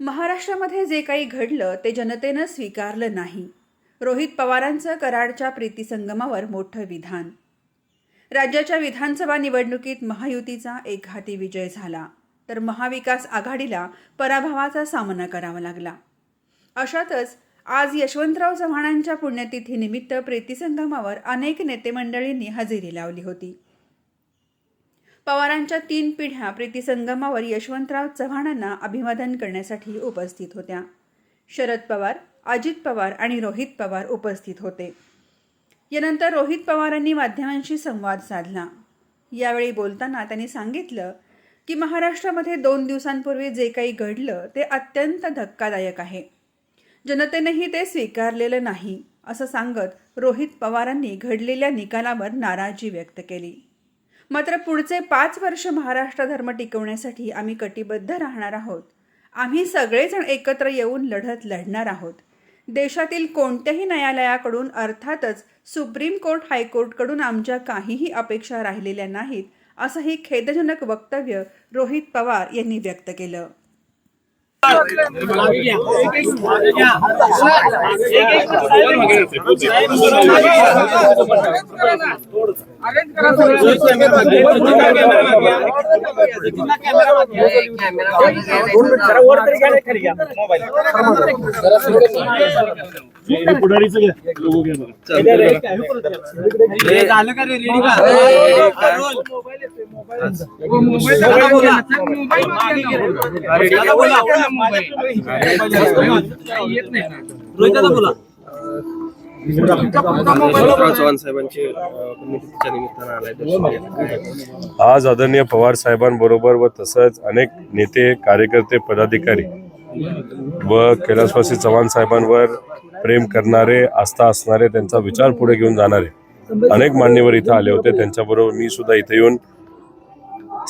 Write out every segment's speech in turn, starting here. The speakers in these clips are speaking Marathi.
महाराष्ट्रामध्ये जे काही घडलं ते जनतेनं स्वीकारलं नाही. रोहित पवारांचं कराडच्या प्रीतीसंगमावर मोठं विधान. राज्याच्या विधानसभा निवडणुकीत महायुतीचा एक घाती विजय झाला तर महाविकास आघाडीला पराभवाचा सामना करावा लागला. अशातच आज यशवंतराव चव्हाणांच्या पुण्यतिथीनिमित्त प्रीतीसंगमावर अनेक नेते मंडळींनी हजेरी लावली होती. पवारांच्या तीन पिढ्या प्रीतीसंगमावर यशवंतराव चव्हाणांना अभिवादन करण्यासाठी उपस्थित होत्या. शरद पवार अजित पवार आणि रोहित पवार उपस्थित होते. यानंतर रोहित पवारांनी माध्यमांशी संवाद साधला. यावेळी बोलताना त्यांनी सांगितलं की महाराष्ट्रामध्ये दोन दिवसांपूर्वी जे काही घडलं ते अत्यंत धक्कादायक आहे. जनतेनेही ते स्वीकारलेलं नाही असं सांगत रोहित पवारांनी घडलेल्या निकालावर नाराजी व्यक्त केली. मात्र पुढचे पाच वर्ष महाराष्ट्र धर्म टिकवण्यासाठी आम्ही कटिबद्ध राहणार आहोत. आम्ही सगळेजण एकत्र येऊन लढत लढणार आहोत. देशातील कोणत्याही न्यायालयाकडून अर्थातच सुप्रीम कोर्ट हायकोर्टकडून आमच्या काहीही अपेक्षा राहिलेल्या नाहीत असंही खेदजनक वक्तव्य रोहित पवार यांनी व्यक्त केलं. पुढारीचं घ्या लोगो घ्या बघा. झालं का रे रेडी का यशवंतराव चव्हाण साहेबांची आज आदरणीय पवार साहेबांबरोबर व तसंच अनेक नेते कार्यकर्ते पदाधिकारी व कैलासवासी चव्हाण साहेबांवर प्रेम करणारे आस्था असणारे त्यांचा विचार पुढे घेऊन जाणारे अनेक मान्यवर इथं आले होते. त्यांच्याबरोबर मी सुद्धा इथे येऊन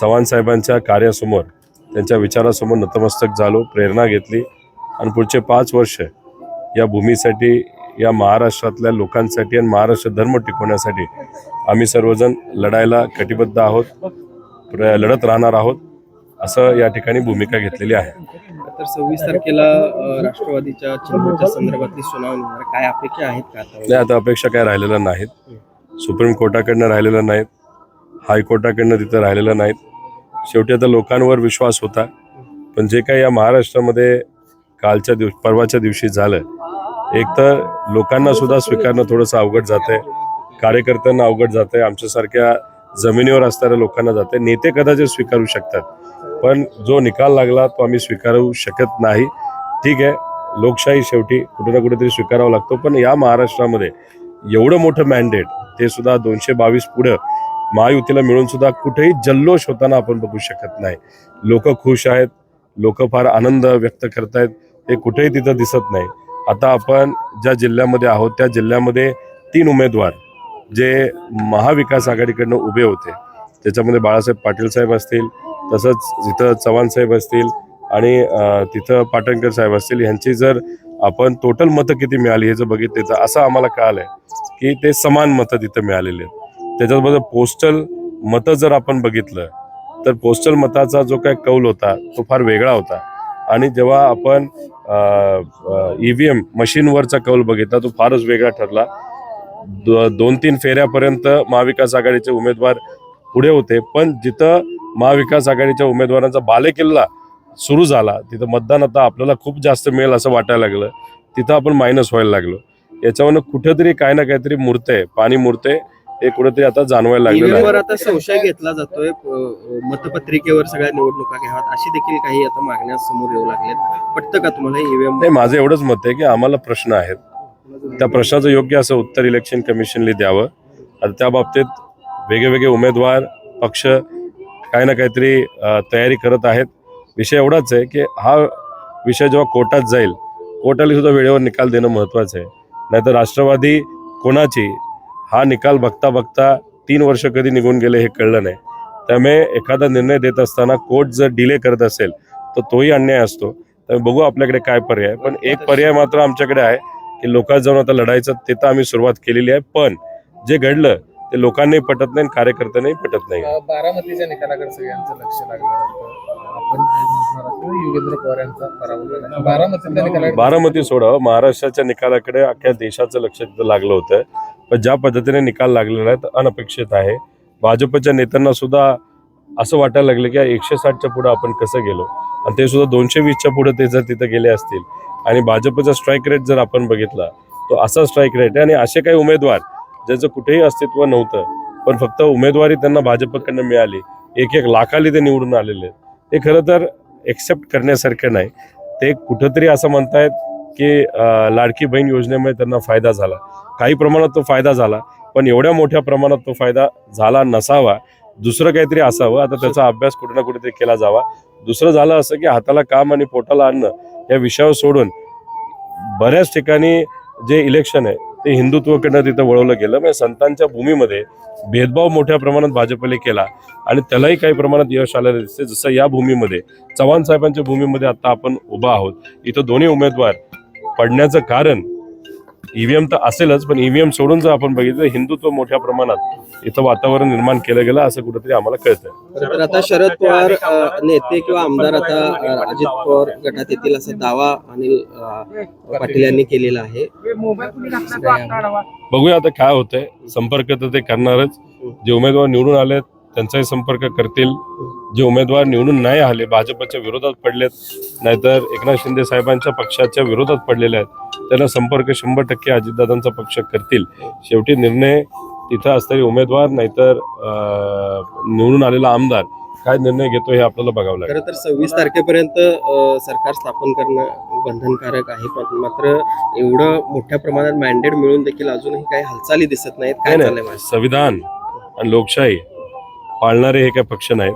चव्हाण साहेबांच्या कार्यासमोर त्यांच्या विचारासमोर नतमस्तक झालो प्रेरणा घेतली आणि पुढचे पाच वर्ष या भूमीसाठी या महाराष्ट्रातल्या लोकांसाठी आणि महाराष्ट्र धर्म टिकवण्यासाठी आम्ही सर्वजण लढायला कटिबद्ध आहोत प्र- लढत राहणार आहोत असं या ठिकाणी भूमिका घेतलेली आहे. तर सव्वीस तारखेला राष्ट्रवादीच्या चिन्हाच्या संदर्भातली सुनावणी. काय अपेक्षा आहेत का नाही आता आता अपेक्षा काय राहिलेल्या नाहीत. सुप्रीम कोर्टाकडनं राहिलेल्या नाहीत. हायकोर्टाकडनं तिथं राहिलेल्या नाहीत. शेवटी आता लोकांवर विश्वास होता. पण जे काही या महाराष्ट्रामध्ये कालच्या दिवस परवाच्या दिवशी झालं एक तर लोकांना सुद्धा स्वीकारणं थोडंसं अवघड जात आहे कार्यकर्त्यांना अवघड जात आहे आमच्यासारख्या जमिनीवर असणाऱ्या लोकांना जाते नेते कदाचित स्वीकारू शकतात. पण जो निकाल लागला तो आम्ही स्वीकारू शकत नाही. ठीक आहे लोकशाही शेवटी कुठे ना कुठेतरी स्वीकारावा लागतो. पण या महाराष्ट्रामध्ये एवढं मोठं मॅन्डेट ते सुद्धा दोनशे बावीस पुढं महायुतीला मिळून सुद्धा कुठेही जल्लोष होताना आपण बघू शकत नाही. लोक खुश आहेत लोक फार आनंद व्यक्त करतायत हे कुठेही तिथं दिसत नाही. आता आपण ज्या जिल्ह्यामध्ये आहोत त्या जिल्ह्यामध्ये तीन उमेदवार जे महाविकास आघाडीकडनं उभे होते. त्याच्यामध्ये बाळासाहेब पाटील साहेब असतील तसंच तिथं चव्हाण साहेब असतील आणि तिथं पाटणकर साहेब असतील यांची जर आपण टोटल मतं किती मिळाली हे जर बघितले तर असं आम्हाला कळालंय की ते समान मतं तिथं मिळालेले आहेत. त्याच्याबरोबर पोस्टल मतं जर आपण बघितलं तर पोस्टल मताचा जो काय कौल होता तो फार वेगळा होता. आणि जेव्हा आपण ई व्ही एम मशीनवरचा कौल बघितला तो फारच वेगळा ठरला. दो, दोन तीन फेऱ्यापर्यंत महाविकास आघाडीचे उमेदवार पुढे होते पण जिथं महाविकास आघाडीच्या उमेदवारांचा बालेकिल्ला सुरू झाला तिथं मतदान आता आपल्याला खूप जास्त मिळेल असं वाटायला लागलं. तिथं आपण मायनस व्हायला लागलो. याच्यावरनं कुठेतरी काय ना काहीतरी मूर्ते पाणी मूर्ते हे कुठेतरी आता जाणवायला लागलेलं आहे. आता संशय घेतला जातोय अ, मतपत्रिकेवर सगळ्या निवडणुका घ्याव्यात. अशी देखील काही आता मागण्या समोर येऊ लागल्यात. पटतं का तुम्हाला ईव्हीएम? नाही माझं एवढंच मत आहे की आम्हाला प्रश्न आहेत. त्या प्रश्नाचं योग्य असं उत्तर इलेक्शन कमिशनने द्यावं. आता त्या बाबतीत वेगवेगळे उमेदवार पक्ष काही ना काहीतरी अ, तयारी करत आहेत. विषय एवढाच आहे की हा विषय जेव्हा कोर्टात जाईल कोर्टाला सुद्धा वेळेवर निकाल देणं महत्त्वाचं आहे. नाहीतर राष्ट्रवादी कोणाची हा निकाल बघता बघता तीन वर्ष कधी निघून गेले हे कळलं नाही. त्यामुळे एखादा निर्णय देत असताना कोर्ट जर डिले करत असेल तर तोही अन्याय असतो. त्यामुळे बघू आपल्याकडे काय पर्याय. पण एक पर्याय मात्र आमच्याकडे आहे की लोकांत जाऊन आता लढायचं ते तर आम्ही सुरुवात केलेली आहे. पण जे घडलं ते लोकांनाही पटत नाही आणि कार्यकर्त्यांनाही पटत नाही. बारामतीच्या निकालाकडे सगळ्यांचं लक्ष लागलं महाराष्ट्र योगेंद्र पवार यांचा पराभव झाला. बारामतीतल्या निकालाकडे बारामती सोडा. महाराष्ट्राच्या निकालाकडे अख्ख्या देशाचं लक्ष तिथं लागलं होतं. पण ज्या पद्धतीने निकाल लागलेला आहे अनपेक्षित आहे. भाजपच्या नेत्यांना सुद्धा असं वाटायला लागलं की एकशे साठच्या पुढे आपण कसं गेलो? आणि ते सुद्धा दोनशे वीसच्या पुढे ते जर तिथं गेले असतील आणि भाजपचा स्ट्राईक रेट जर आपण बघितला तो असा स्ट्राईक रेट आहे. आणि असे काही उमेदवार ज्याचं कुठेही अस्तित्व नव्हतं पण फक्त उमेदवारी त्यांना भाजपकडनं मिळाली. एक एक लाखाली ते निवडून आलेले आहेत. हे खरं तर एक्सेप्ट करण्यासारखं नाही. ते कुठंतरी असं म्हणतायत की लाडकी बहीण योजनेमुळे त्यांना फायदा झाला. काही प्रमाणात तो फायदा झाला पण एवढ्या मोठ्या प्रमाणात तो फायदा झाला नसावा. दुसरं काहीतरी असावं. आता त्याचा अभ्यास कुठे ना कुठेतरी केला जावा. दुसरं झालं असं की हाताला काम आणि पोटाला अन्न या विषयावर सोडून बऱ्याच ठिकाणी जे इलेक्शन आहे ते हिंदुत्वकडनं तिथं वळवलं गेलं. म्हणजे संतांच्या भूमीमध्ये भेदभाव मोठ्या प्रमाणात भाजपने केला आणि त्यालाही काही प्रमाणात यश आलेलं दिसते जसं या भूमीमध्ये चव्हाण साहेबांच्या भूमीमध्ये आता आपण उभा आहोत. इथं दोन्ही उमेदवार पडण्याचं कारण ईव्हीएम तर असेलच पण ईव्हीएम सोडून जर आपण बघितलं हिंदुत्व मोठ्या प्रमाणात इथं वातावरण निर्माण केलं गेलं असं कुठेतरी आम्हाला कळतंय. तर आता शरद पवार नेते किंवा आमदार आता अजित पवार गटात येतील असा दावा अनिल पाटील यांनी केलेला आहे. बघूया आता काय होतंय. संपर्क तर ते करणारच. जे उमेदवार निवडून आलेत त्यांचाही संपर्क करतील. जे उमेदवार निवडून नाही आले भाजपच्या विरोधात पडलेत नाहीतर एकनाथ शिंदे साहेबांच्या पक्षाच्या विरोधात पडलेले आहेत त्यांना संपर्क शंभर टक्के अजितदादांचा पक्ष करतील. शेवटी निर्णय तिथं असणारे उमेदवार नाहीतर निवडून आलेला आमदार काय निर्णय घेतो हे आपल्याला बघावं लागेल. खरं तर सव्वीस तारखेपर्यंत सरकार स्थापन करणं बंधनकारक आहे पण मात्र एवढं मोठ्या प्रमाणात मॅन्डेट मिळून देखील अजूनही काही हालचाली दिसत नाहीत. काय नाही, संविधान आणि लोकशाही पाळणारे हे काही पक्ष नाहीत.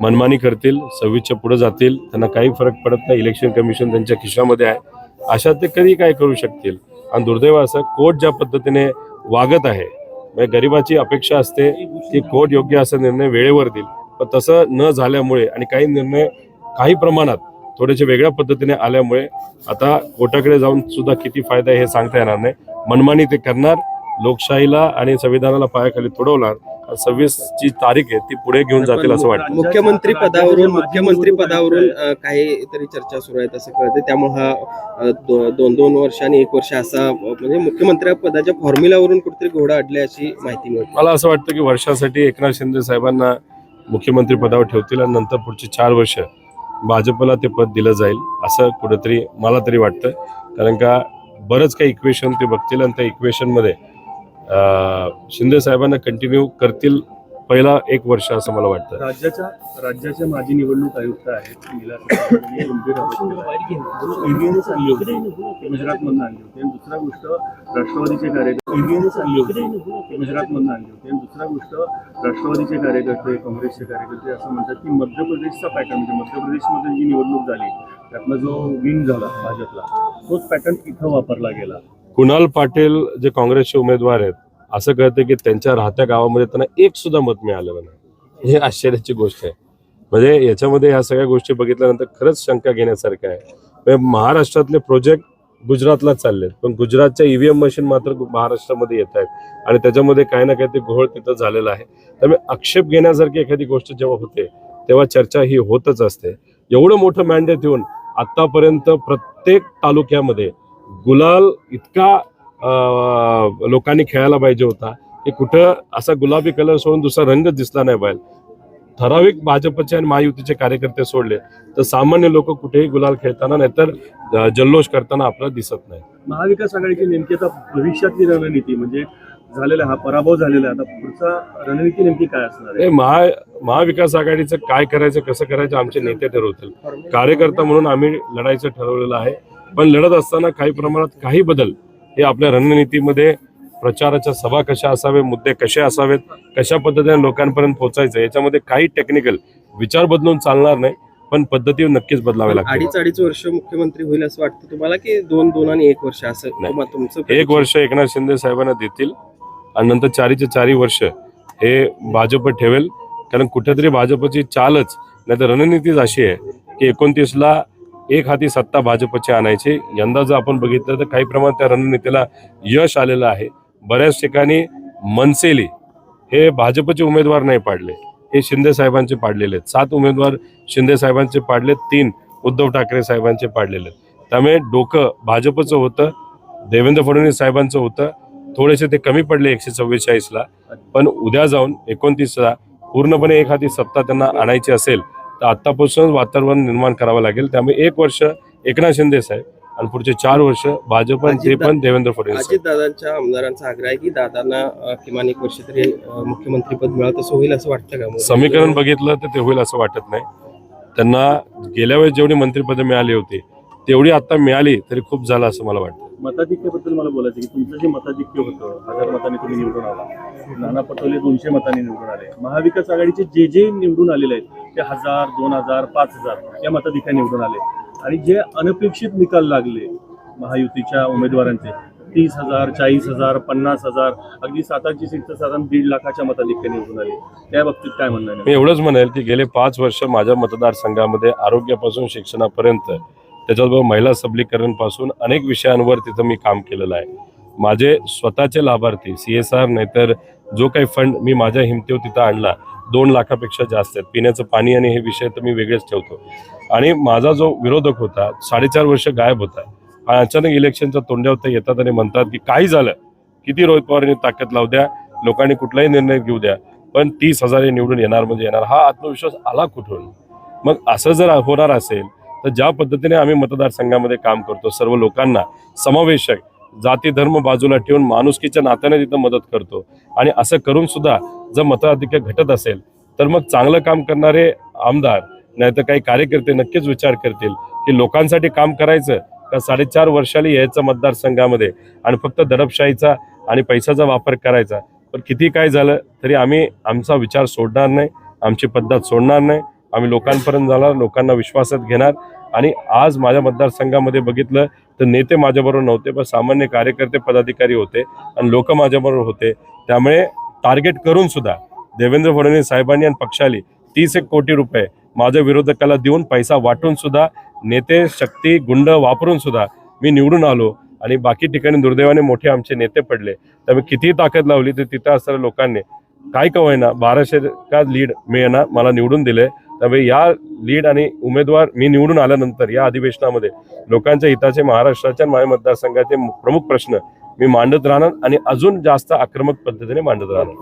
मनमानी करतील सव्वीसच्या पुढे जातील त्यांना काही फरक पडत नाही इलेक्शन कमिशन त्यांच्या खिशामध्ये आहे. अशा ते कधी काय करू शकतील? आणि दुर्दैव असं कोर्ट ज्या पद्धतीने वागत आहे म्हणजे गरिबाची अपेक्षा असते की कोर्ट योग्य असा निर्णय वेळेवर देईल. पण तसं न झाल्यामुळे आणि काही निर्णय काही प्रमाणात थोडेसे वेगळ्या पद्धतीने आल्यामुळे आता कोर्टाकडे जाऊन सुद्धा किती फायदा आहे हे सांगता येणार नाही. मनमानी ते करणार लोकशाहीला आणि संविधानाला पायाखाली तुडवणार सव्वीस ची तारीख आहे ती पुढे घेऊन जातील असं वाटतं. मुख्यमंत्री पदावरून मुख्यमंत्री पदावरून काहीतरी चर्चा सुरू आहेत असं कळते त्यामुळे हा दोन दोन वर्ष आणि एक वर्ष असा म्हणजे मुख्यमंत्री पदाच्या फॉर्म्युलावरून कुठेतरी घोडा अडले अशी माहिती मिळते. मला असं वाटतं की वर्षासाठी एकनाथ शिंदे साहेबांना मुख्यमंत्री पदावर ठेवतील आणि नंतर पुढची चार वर्ष भाजपला ते पद दिलं जाईल असं कुठेतरी मला तरी वाटतं. कारण का बरंच काही इक्वेशन ते बघतील आणि त्या इक्वेशनमध्ये शिंदे साहेबांना कंटिन्यू करतील पहिला एक वर्ष असं मला वाटतं. राज्याच्या राज्याच्या माजी निवडणूक आयुक्त आहेत नीला आणली होती. ते गुजरातमधून आणली होती. आणि दुसरा गोष्ट राष्ट्रवादीचे कार्यकर्ते ईव्हीएमएस आणली होती. गुजरातमधून आणली होती. आणि दुसरा गोष्ट राष्ट्रवादीचे कार्यकर्ते काँग्रेसचे कार्यकर्ते असं म्हणतात की मध्य प्रदेशचा पॅटर्न म्हणजे मध्य प्रदेशमध्ये जी निवडणूक झाली त्यातला जो विन झाला भाजपला तोच पॅटर्न इथं वापरला गेला. कुणाल पाटील जे काँग्रेसचे उमेदवार आहेत असं कळतं की त्यांच्या राहत्या गावामध्ये त्यांना एक सुद्धा मत मिळालेलं नाही. हे आश्चर्याची गोष्ट आहे. म्हणजे याच्यामध्ये ह्या सगळ्या गोष्टी बघितल्यानंतर खरंच शंका घेण्यासारखं आहे. म्हणजे महाराष्ट्रातले प्रोजेक्ट गुजरातला चाललेत पण गुजरातच्या ईव्हीएम मशीन मात्र महाराष्ट्रामध्ये येत आहेत. आणि त्याच्यामध्ये काही ना काही ते घोळ तिथं झालेला आहे. त्यामुळे आक्षेप घेण्यासारखी एखादी गोष्ट जेव्हा होते तेव्हा चर्चा ही होतच असते. एवढं मोठं मॅन्डेट येऊन आतापर्यंत प्रत्येक तालुक्यामध्ये गुलाल इतका लोकांनी खेळायला पाहिजे होता. की कुठं असा गुलाबी कलर सोडून दुसरा रंगच दिसला नाही पाहिजे ठराविक भाजपचे आणि महायुतीचे कार्यकर्ते सोडले. तर सामान्य लोक कुठेही गुलाल खेळताना नाहीतर जल्लोष करताना आपल्याला दिसत नाही. महाविकास आघाडीची नेमकी आता भविष्यातली रणनीती म्हणजे झालेला हा पराभव झालेला आता पुढचा रणनीती नेमकी काय असणार आहे? महा महाविकास आघाडीचं काय करायचं कसं करायचं आमचे नेते ठरवतील. कार्यकर्ता म्हणून आम्ही लढायचं ठरवलेलं आहे. पण लढत असताना काही प्रमाणात काही बदल हे आपल्या रणनीतीमध्ये प्रचाराच्या सभा कशा असावे मुद्दे कसे असावेत कशा पद्धतीने लोकांपर्यंत पोहोचायचं याच्यामध्ये काही टेक्निकल विचार बदलून चालणार नाही पण पद्धती नक्कीच बदलावे लागतील. अडीच अडीच वर्ष मुख्यमंत्री होईल असं वाटतं तुम्हाला की दोन दोन आणि एक वर्ष असं? नाही. तुमचं एक वर्ष एकनाथ शिंदे साहेबांना देतील आणि नंतर चारीचे चारी वर्ष हे भाजप ठेवेल. कारण कुठेतरी भाजपची चालच नाही तर रणनीतीच अशी आहे की एकोणतीसला एक हाती सत्ता भाजपची आणायची. यंदा जर आपण बघितलं तर काही प्रमाणात त्या रणनीतीला यश आलेलं आहे. बऱ्याच ठिकाणी मनसेली हे भाजपचे उमेदवार नाही पाडले. हे शिंदे साहेबांचे पाडलेले आहेत. सात उमेदवार शिंदे साहेबांचे पाडले तीन उद्धव ठाकरे साहेबांचे पाडलेले आहेत. त्यामुळे डोकं भाजपचं होतं देवेंद्र फडणवीस साहेबांचं होतं. थोडेसे ते कमी पडले एकशे चव्वेचाळीसला पण उद्या जाऊन एकोणतीसला पूर्णपणे एखादी सत्ता त्यांना आणायची असेल तर आत्तापासूनच वातावरण निर्माण करावं लागेल. त्यामुळे एक वर्ष एकनाथ शिंदे साहेब आणि पुढचे चार वर्ष भाजप आणि ते पण देवेंद्र फडणवीस दादांच्या आमदारांचा आग्रह आहे की दादांना किमान एक वर्ष तरी मुख्यमंत्रीपद मिळावं तसं होईल असं वाटतं का? मोदी? समीकरण बघितलं तर ते होईल असं वाटत नाही. त्यांना गेल्या वेळेस जेवढी मंत्रिपदं मिळाली होती तेवढी आता मिळाली तरी खूप झालं असं मला वाटतं. मताधिक्याबद्दल मला बोलायचं की तुमचं जे मताधिक्य होतं हजार मतांनी तुम्ही निवडून आला. नाना पटोले दोनशे मतांनी निवडून आले. महाविकास आघाडीचे जे जे निवडून आलेले आहेत ते हजार दोन हजार पाच हजार या मताधिक्या निवडून आले. आणि जे अनपेक्षित निकाल लागले महायुतीच्या उमेदवारांचे तीस हजार चाळीस हजार पन्नास हजार अगदी सातारची सीट साधारण दीड लाखाच्या मताधिक्य निवडून आली. त्या बाबतीत काय म्हणणार मी एवढंच म्हणेल की गेले पाच वर्ष माझ्या मतदारसंघामध्ये आरोग्यापासून शिक्षणापर्यंत त्याच्याबरोबर महिला सबलीकरणपासून अनेक विषयांवर तिथं मी काम केलेलं आहे. माझे स्वतःचे लाभार्थी सी एस आर नाहीतर जो काही फंड मी माझ्या हिमतीव तिथं आणला दोन लाखापेक्षा जास्त आहेत. पिण्याचं पाणी आणि हे विषय तर मी वेगळेच ठेवतो. आणि माझा जो विरोधक होता साडेचार वर्ष गायब होता. आणि अचानक इलेक्शनच्या तोंड्यावर येतात आणि म्हणतात की काही झालं. किती रोहित पवारांनी ताकद लावू द्या लोकांनी कुठलाही निर्णय घेऊ द्या पण तीस हजार हे निवडून येणार म्हणजे येणार. हा आत्मविश्वास आला कुठून? मग असं जर होणार असेल तर ज्या पद्धतीने आम्ही मतदारसंघामध्ये काम करतो सर्व लोकांना समावेशक जाती धर्म बाजूला ठेवून माणुसकीच्या नात्याने तिथं मदत करतो. आणि असं करून सुद्धा जर मताधिक्य घटत असेल तर मग चांगलं काम करणारे आमदार नाहीतर काही कार्यकर्ते नक्कीच विचार करतील की लोकांसाठी काम करायचं का साडेचार वर्षाला यायचं मतदारसंघामध्ये आणि फक्त दडपशाहीचा आणि पैशाचा वापर करायचा. पण किती काय झालं तरी आम्ही आमचा विचार सोडणार नाही आमची पद्धत सोडणार नाही. आम्ही लोकांपर्यंत जाणार लोकांना विश्वासात घेणार आणि आज माझ्या मतदारसंघामध्ये बघितलं तर नेते माझ्याबरोबर नव्हते पण सामान्य कार्यकर्ते पदाधिकारी होते आणि लोक माझ्याबरोबर होते. त्यामुळे टार्गेट करून सुद्धा देवेंद्र फडणवीस साहेबांनी आणि पक्षाली तीस एक कोटी रुपये माझ्या विरोधकाला देऊन पैसा वाटून सुद्धा नेते शक्ती गुंड वापरून सुद्धा मी निवडून आलो आणि बाकी ठिकाणी दुर्दैवाने मोठे आमचे नेते पडले. त्यामुळे कितीही ताकद लावली तर तिथं असणाऱ्या लोकांनी काय का होईना बाराशे का लीड मिळणार मला निवडून दिले त्यामुळे या लीड आणि उमेदवार मी निवडून आल्यानंतर या अधिवेशनामध्ये लोकांच्या हिताचे महाराष्ट्राच्या आणि माझ्या मतदारसंघाचे प्रमुख प्रश्न मी मांडत राहणार आणि अजून जास्त आक्रमक पद्धतीने मांडत राहणार.